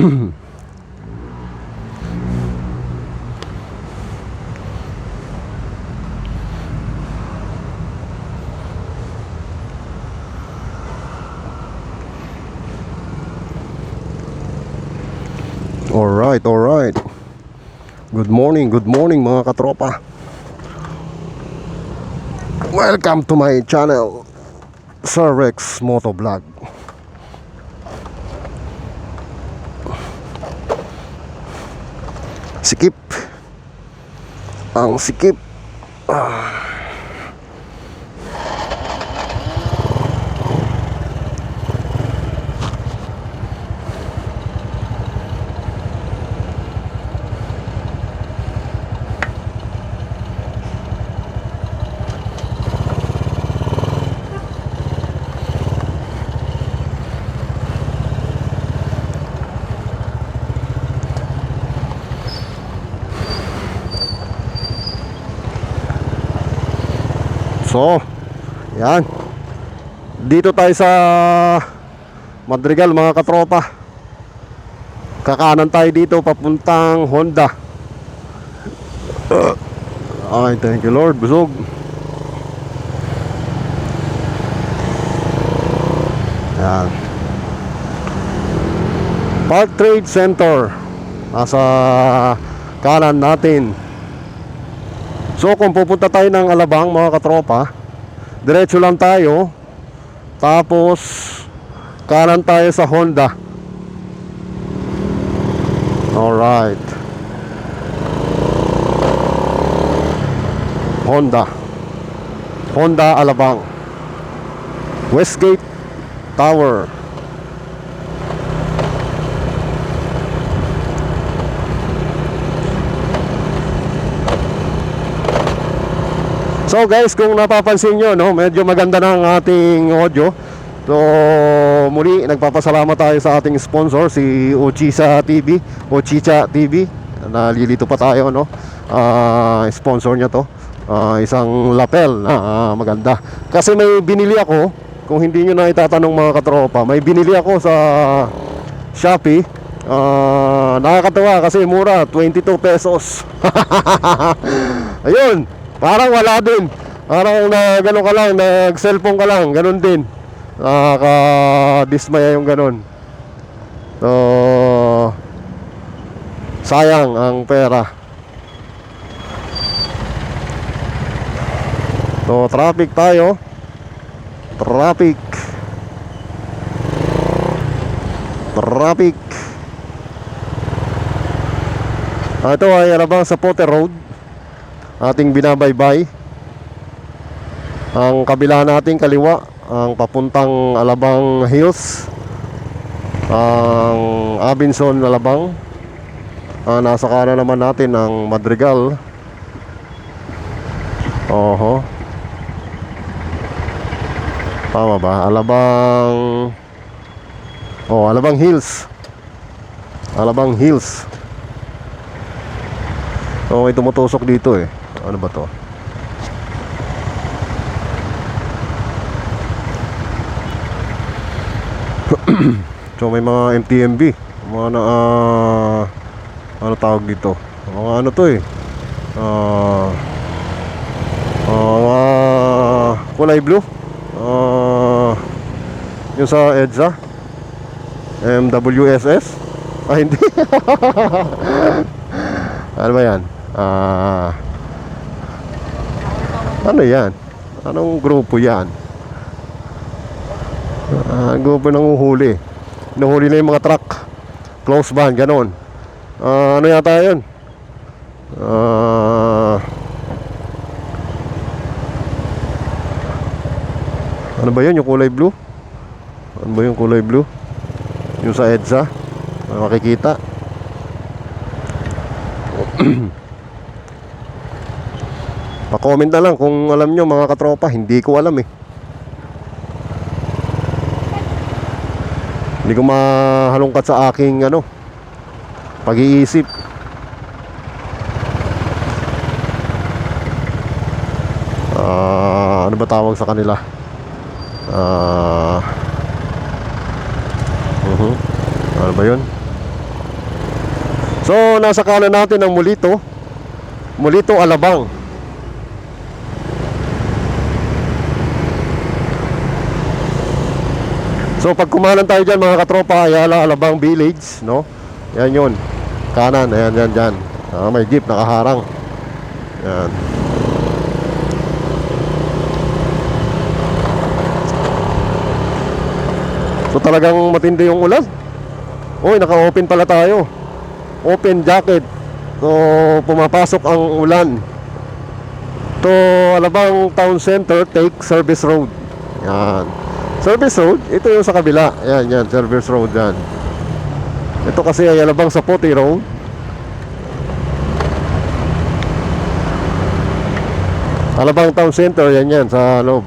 Alright, alright. Good morning, good morning mga katropa. Welcome to my channel, Sir Rex Motovlog. Sikip. Ang sikip. So, yan. Dito tayo sa Madrigal mga katropa. Kakanan tayo dito papuntang Honda. Ay, thank you Lord. Busog. Yan. Park Trade Center. Nasa kanan natin. So kung pupunta tayo ng Alabang mga katropa Diretso lang tayo. Tapos Kanan tayo sa Honda. Alright. Honda. Honda Alabang. Westgate Tower So guys, kung napapansin nyo, no, medyo maganda na ang ating audio. So muli, nagpapasalamat tayo sa ating sponsor, si Uchisa TV, Uchicha TV. Nalilito pa tayo, no? Ah, sponsor niya to. Ah, isang lapel na ah, maganda. Kasi may binili ako, kung hindi nyo na itatanong mga katropa, may binili ako sa Shopee. Ah, nakakatawa kasi mura, 22 pesos. Ayun, parang wala din. Parang na gano'n ka lang, nag-cellphone ka lang, ganun din. Nakaka-dismaya yung ganun. So, sayang ang pera. So, traffic tayo. Traffic. Traffic. Ah, ito ay alabang sa Potter Road. Ating binabaybay. Ang kabila nating kaliwa, ang papuntang Alabang Hills. Ang Abinson Alabang. Ah, nasa kanan naman natin ang Madrigal. Oho. Tama ba? Alabang Oh, Alabang Hills. Alabang Hills. Oh, may tumutusok dito eh. Ano ba to? so may mga MTMB. Mga na ah, ano tawag dito? Mga ano to eh. Ah, mga kulay blue. Ah yung sa EDSA. MWSS. Ah, hindi. ano ba yan? Ah ano yan? Anong grupo yan? Ah, grupo ng uhuli. Nahuli na yung mga truck. Close van, ganon. Ah, ano yata yun? Ah, ano ba yun? Yung kulay blue? Ano ba yung kulay blue? Yung sa EDSA? Ano makikita? Pa-comment na lang kung alam nyo mga katropa, hindi ko alam eh. Hindi ko mahalungkat sa aking ano, pag-iisip. Ah, ano ba tawag sa kanila? Ah, uh Ano ba 'yun? So, nasa kanan natin ang Mulito. Mulito Alabang. So, pag kumanan tayo dyan mga katropa, Ayala Alabang Village, no? Yan yun. Kanan, ayan, yan, dyan. Ah, may jeep nakaharang. Yan. So talagang matindi yung ulan. Uy, naka-open pala tayo. Open jacket. So pumapasok ang ulan. To Alabang Town Center, take Service Road. Yan. Service Road, ito yung sa kabila. Yan, yan, Service Road yan. Ito kasi ay Alabang sa Puti Road. Alabang Town Center, yan yan, sa loob.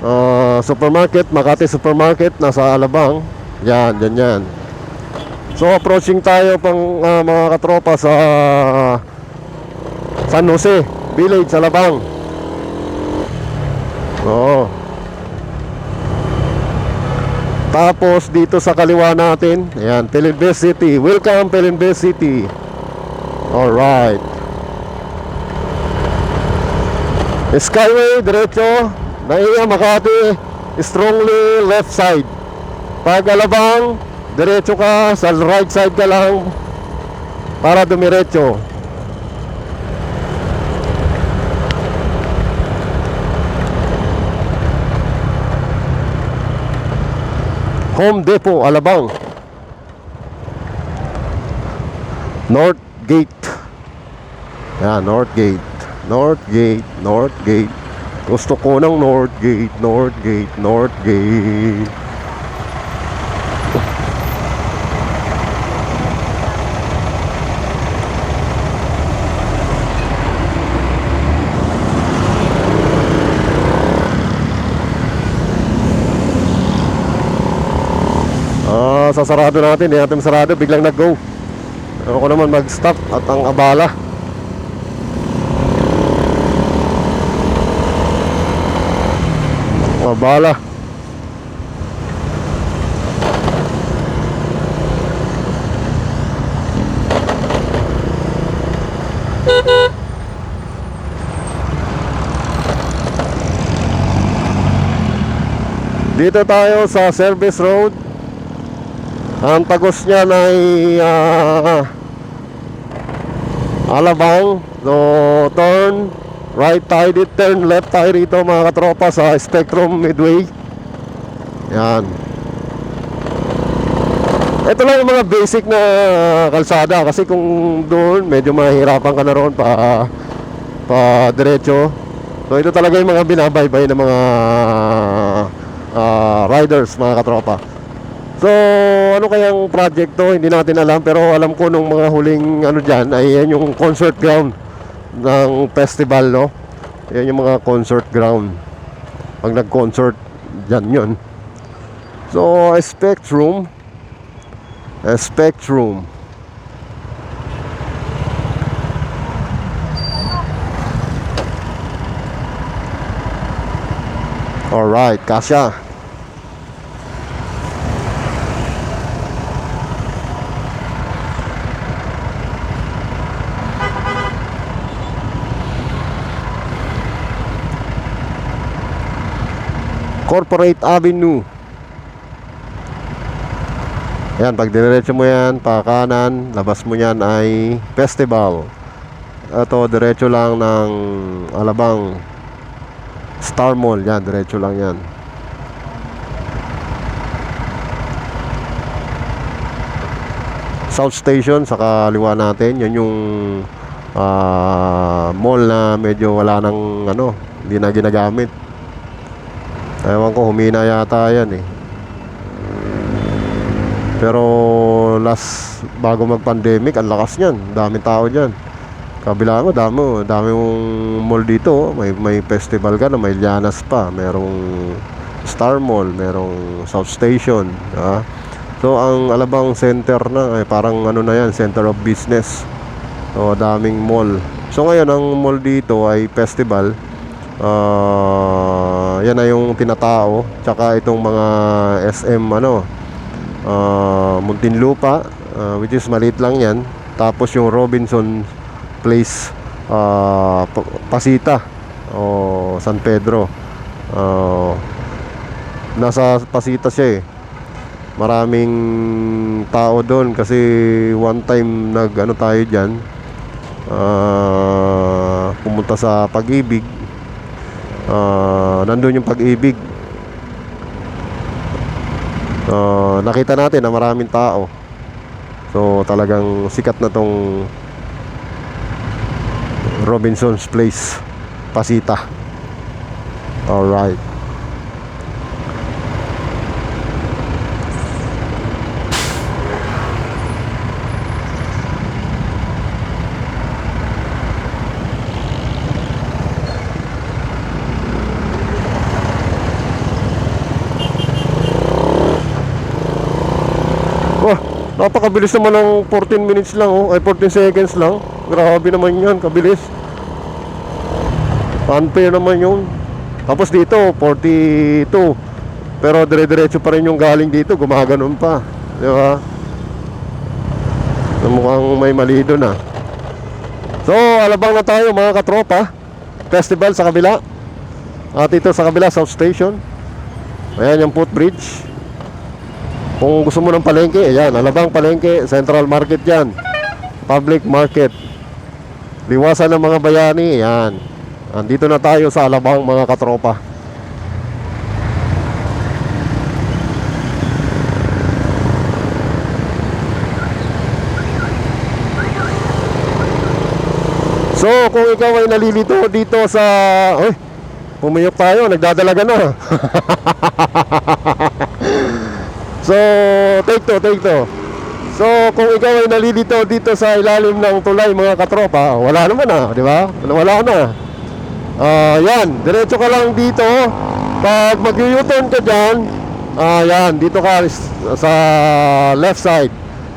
Ah, supermarket, Makati Supermarket, nasa Alabang. Yan, yan, yan. So, approaching tayo pang ah, mga katropa sa San Jose Village, Alabang. Oo. Tapos, dito sa kaliwa natin, ayan, Pelinbes City. Welcome, Pelinbes City. Alright. Skyway, diretso. Naiya Makati, strongly left side. Pag Alabang, diretso ka, sa right side ka lang para dumiretso. Home Depot, Alabang. North Gate. Yan, North Gate. North Gate, North Gate. Gusto ko ng North Gate, North Gate, North Gate. Ah, sasarado natin, hindi natin sarado, biglang nag-go. Ako naman mag-stop at ang abala. Abala. Dito tayo sa Service Road. Ang tagos niya ay ah, Alabang. So, turn right dito, turn left tayo rito mga katropa sa Spectrum Midway. Yan. Ito lang yung mga basic na kalsada kasi kung doon medyo mahirapan ka na roon pa pa diretso. So ito talaga yung mga binabaybay ng mga ah, riders mga katropa. So, ano kayang project to? Hindi natin alam pero alam ko nung mga huling ano diyan ay yan yung concert ground ng festival, no? Yan yung mga concert ground. Pag nag-concert, dyan yun. So, a spectrum. A spectrum. Alright, kasha. Corporate Avenue. Yan, pag diretso mo yan, pa kanan, labas mo yan ay festival. Ito, diretso lang ng Alabang Star Mall. Yan, diretso lang yan. South Station sa kaliwa natin. Yan yung ah, mall na medyo wala nang ano, hindi na ginagamit. Ewan ko, humina yata yan eh. Pero last, bago mag-pandemic, ang lakas niyan. Daming tao dyan. Kabila mo, dami, dami mong mall dito. oh. May, may festival ka na, may Lianas pa. Merong Star Mall, merong South Station. ah. So, ang Alabang Center na, ay parang ano na yan, Center of Business. So, daming mall. So, ngayon, ang mall dito ay festival. Ah, yan na yung tinatao. Tsaka itong mga SM, ano, ah, Muntinlupa, ah, which is maliit lang yan. tapos yung Robinson Place Pa- Pasita o San Pedro Ah, nasa Pasita siya eh maraming tao doon kasi one time nag ano tayo diyan pumunta sa pag-ibig Ah, nandun yung pag-ibig. Ah, nakita natin na maraming tao. So talagang sikat na tong Robinson's Place Pasita. Alright Oh, napakabilis naman ng 14 minutes lang oh. Ay 14 seconds lang. Grabe naman 'yan, kabilis. Unfair naman 'yun. Tapos dito 42. Pero dire-diretso pa rin yung galing dito, gumaganon pa. Di ba? So, mukhang may mali doon ah. So, alabang na tayo mga katropa. Festival sa kabila. At ito sa kabila, South Station. Ayan yung footbridge. Kung gusto mo ng palengke, ayan, Alabang Palengke, Central Market yan. Public Market. Liwasan ng mga bayani, ayan. Andito na tayo sa Alabang mga katropa. So, kung ikaw ay nalilito dito sa... Uy, pumiyok tayo, nagdadalaga na. So, take to, take to. So, kung ikaw ay nalilito dito sa ilalim ng tulay mga katropa, wala naman na, di ba? Wala na. Ah, yan, diretso ka lang dito. Pag mag-u-turn ka dyan, ah, yan, dito ka sa left side.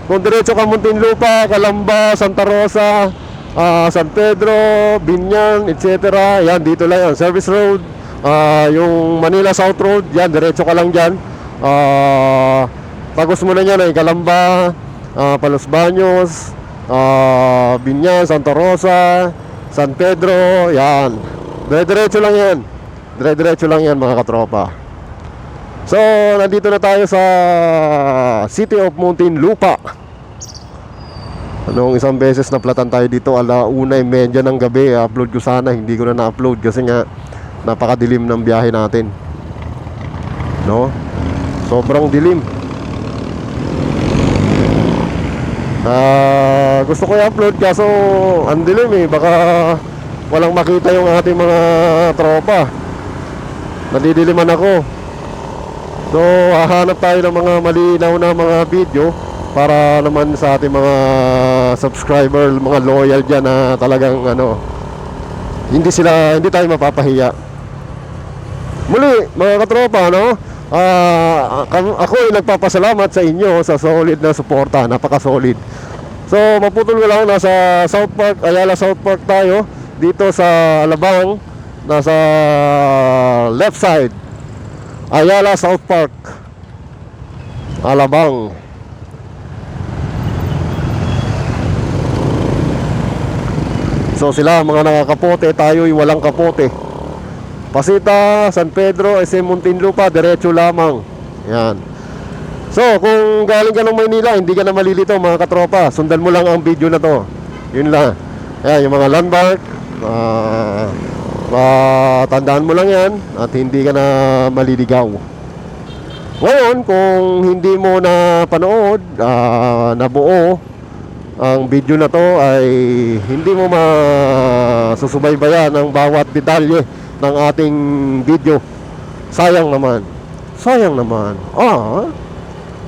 Kung diretso ka Muntinlupa, Calamba, Santa Rosa, ah, San Pedro, Binyan, etc. Yan, dito lang yan. Service Road, ah, yung Manila South Road, yan, diretso ka lang dyan. Ah, pagos mo na yan ay Calamba, ah, Palos Baños, ah, Binyan, Santa Rosa, San Pedro, yan. Dire-diretso lang yan. Dire-diretso lang yan mga katropa. So, nandito na tayo sa City of Muntinlupa. Anong isang beses na platan tayo dito ala una medya ng gabi upload ko sana hindi ko na na-upload kasi nga napakadilim ng biyahe natin no sobrang dilim. Ah, gusto ko i-upload kaso ang dilim eh. Baka walang makita yung ating mga tropa. Nadidiliman ako. So hahanap tayo ng mga malinaw na mga video para naman sa ating mga subscriber mga loyal dyan na talagang ano hindi sila hindi tayo mapapahiya. Muli, mga katropa, no? Kam- ako ay nagpapasalamat sa inyo sa solid na suporta, napaka-solid. So, maputol ko lang nasa South Park, Ayala South Park tayo dito sa Alabang, nasa left side. Ayala South Park. Alabang. So sila mga nakakapote, tayo ay walang kapote. Pasita, San Pedro, SM Muntinlupa, diretso lamang. Yan. So, kung galing ka ng Maynila, hindi ka na malilito mga katropa. Sundan mo lang ang video na to. Yun lang. Ayan, yung mga landmark. ah, ah, tandaan mo lang yan at hindi ka na maliligaw. Ngayon, kung hindi mo na panood, ah, nabuo, ang video na to ay hindi mo masusubaybayan ang bawat detalye ng ating video. Sayang naman. Sayang naman. Ah.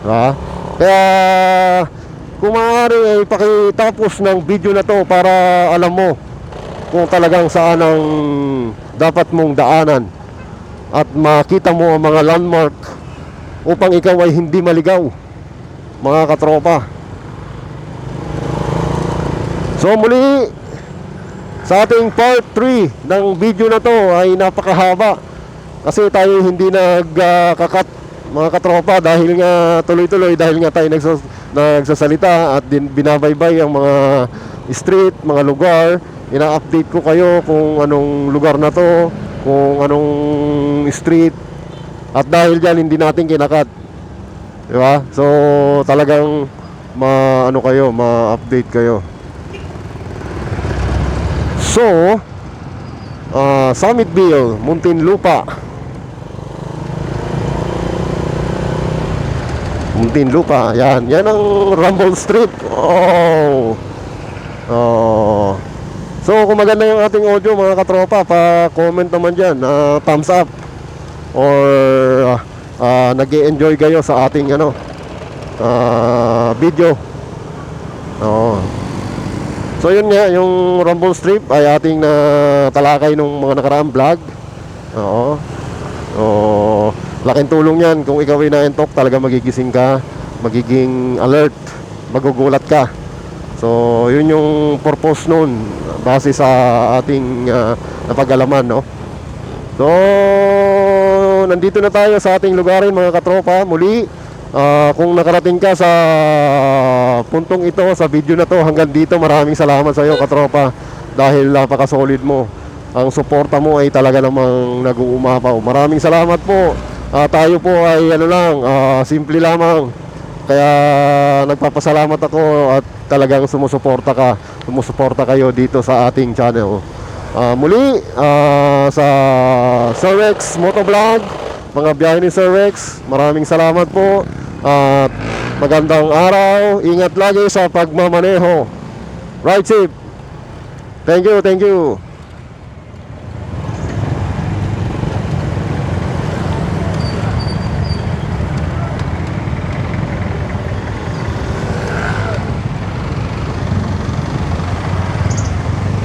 Ha? Kaya kung maaari ay pakitapos ng video na to para alam mo kung talagang saan ang dapat mong daanan at makita mo ang mga landmark upang ikaw ay hindi maligaw mga katropa So muli sa ating part 3 ng video na to ay napakahaba kasi tayo hindi nagkakat mga katropa dahil nga tuloy-tuloy dahil nga tayo nagsus- nagsasalita at din binabaybay ang mga street, mga lugar. Ina-update ko kayo kung anong lugar na to, kung anong street. At dahil dyan, hindi natin kinakat. Di ba? So, talagang ma ano kayo, ma-update kayo. So, ah Summitville, Muntinlupa. Muntinlupa, yan. Yan ang Rumble Strip. Oh. Oh. So, kung maganda yung ating audio, mga katropa, pa-comment naman dyan. ah, thumbs up. Or uh, nag enjoy kayo sa ating ano, ah, video. Oo. So yun nga, yung Rumble Strip ay ating na talakay nung mga nakaraang vlog. Oo. Oo. Laking tulong yan kung ikaw ay na-entok, talaga magigising ka, magiging alert, magugulat ka. So, yun yung purpose nun base sa ating ah, napag-alaman, no? So, nandito na tayo sa ating lugarin mga katropa. Muli, ah, kung nakarating ka sa puntong ito, sa video na to, hanggang dito, maraming salamat sa iyo katropa. Dahil napaka-solid mo. Ang suporta mo ay talaga namang nag-uumapaw. Maraming salamat po. Ah, tayo po ay ano lang, ah, simple lamang. Kaya nagpapasalamat ako at talagang sumusuporta ka, sumusuporta kayo dito sa ating channel. Ah, muli ah, sa Sir Rex Motovlog, mga biyahe ni Sir Rex, maraming salamat po at magandang araw. Ingat lagi sa pagmamaneho. Right safe. Thank you, thank you.